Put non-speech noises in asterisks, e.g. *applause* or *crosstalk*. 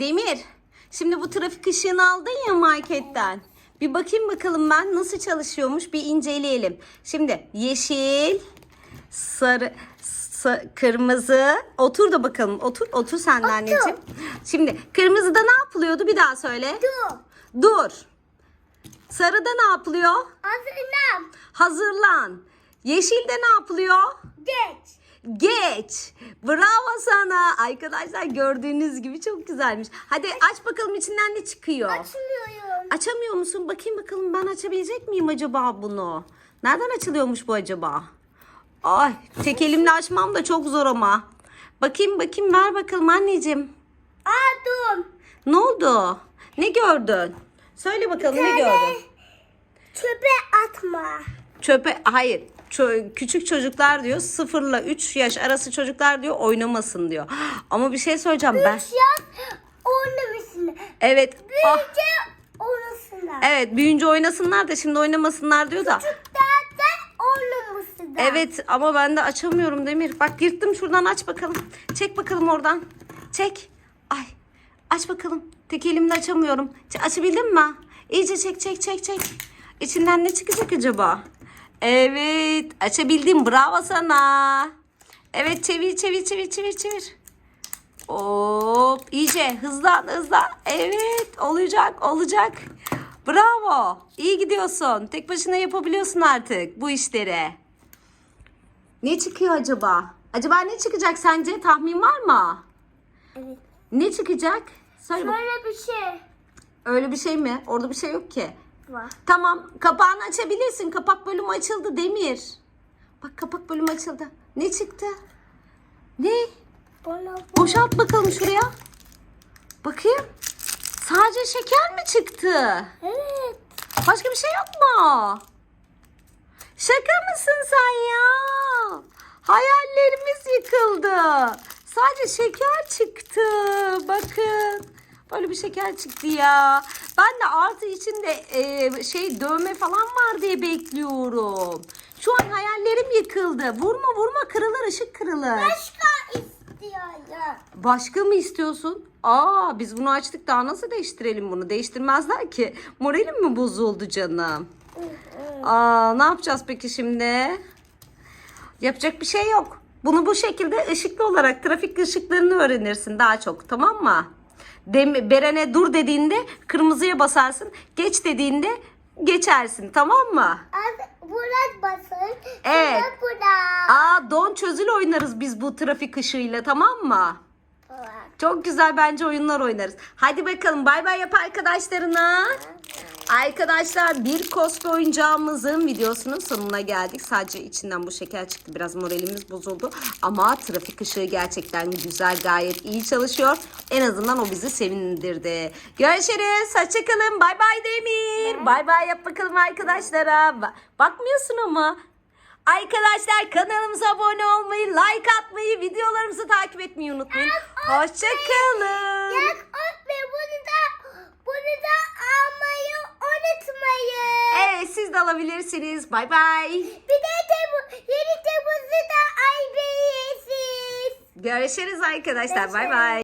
Demir. Şimdi bu trafik ışığını aldın ya marketten. Bir bakayım bakalım ben nasıl çalışıyormuş bir inceleyelim. Şimdi yeşil, sarı, sa- kırmızı. Otur da bakalım. Otur, otur sen de anneciğim. Şimdi kırmızıda ne yapılıyordu? Bir daha söyle. Dur. Dur. Sarıda ne yapılıyor? Hazırlan. Hazırlan. Yeşilde ne yapılıyor? Geç. Geç. Bravo sana. Arkadaşlar gördüğünüz gibi çok güzelmiş. Hadi aç bakalım içinden ne çıkıyor. Açmıyorum. Açamıyor musun? Bakayım bakalım ben açabilecek miyim acaba bunu? Nereden açılıyormuş bu acaba? Ay tek elimle açmam da çok zor ama. Bakayım bakayım ver bakalım anneciğim. Aa dur. Ne oldu? Ne gördün? Söyle bakalım ne gördün? Çöpe atma. Çöpe hayır. Çö- küçük çocuklar diyor 0 ile 3 yaş arası çocuklar diyor oynamasın diyor. *gasps* Ama bir şey söyleyeceğim ben. Üç yaş oynamasın. Evet. ah, Büyüyünce oynasınlar. evet büyüyünce oynasınlar da şimdi oynamasınlar diyor da. Zaten oynamasınlar. Evet ama ben de açamıyorum Demir. Bak yırttım şuradan aç bakalım. Çek bakalım oradan. Çek. Ay aç bakalım. Tek elimle açamıyorum. Açabildin mi? İyice çek çek çek çek. İçinden ne çıkacak acaba? Evet açabildim. Bravo sana. Evet çevir çevir çevir çevir çevir. Hop iyice hızlan hızlan. Evet olacak olacak. Bravo. İyi gidiyorsun. Tek başına yapabiliyorsun artık bu işleri. Ne çıkıyor acaba? Acaba ne çıkacak sence? Tahmin var mı? Evet. Ne çıkacak? Söyle bak. Böyle bir şey Öyle bir şey mi? Orada bir şey yok ki. Var. Tamam kapağını açabilirsin. Kapak bölümü açıldı Demir. Bak kapak bölümü açıldı. Ne çıktı? Ne? Bana Boşalt bakalım şuraya. Bakayım. Sadece şeker mi çıktı? Evet. Başka bir şey yok mu? Şaka mısın sen ya? Hayallerimiz yıkıldı. Sadece şeker çıktı. Bakın. Böyle bir şeker çıktı ya. Ben de artı içinde e, şey dövme falan var diye bekliyorum. Şu an hayallerim yıkıldı. Vurma vurma kırılır ışık kırılır. Başka istiyorum. Başka mı istiyorsun? Aa biz bunu açtık daha nasıl değiştirelim bunu? Değiştirmezler ki. Moralim mi bozuldu canım? Aa ne yapacağız peki şimdi? Yapacak bir şey yok. Bunu bu şekilde ışıklı olarak trafik ışıklarını öğrenirsin daha çok tamam mı? Dem Beren'e dur dediğinde kırmızıya basarsın. Geç dediğinde geçersin tamam mı? Burak basın. Evet. Burak Burak. Aa don çözül oynarız biz bu trafik ışığıyla tamam mı? Çok güzel bence oyunlar oynarız. Hadi bakalım bay bay yap arkadaşlarına. Arkadaşlar bir cosplay oyuncağımızın videosunun sonuna geldik. Sadece içinden bu şeker çıktı. Biraz moralimiz bozuldu. Ama trafik ışığı gerçekten güzel gayet iyi çalışıyor. En azından o bizi sevindirdi. Görüşürüz. Hoşçakalın. Bay bay Demir. Bay bay yap bakalım arkadaşlara. Ba- Bakmıyorsun ama. Arkadaşlar kanalımıza abone olmayı, like atmayı, videolarımızı takip etmeyi unutmayın. Hoşçakalın. Yak unutmayın bunu da bunu da almayı unutmayın. Evet siz de alabilirsiniz. Bay bay. Bir de tebu, yeni tebuzu da ay. Görüşürüz arkadaşlar. Bay bay.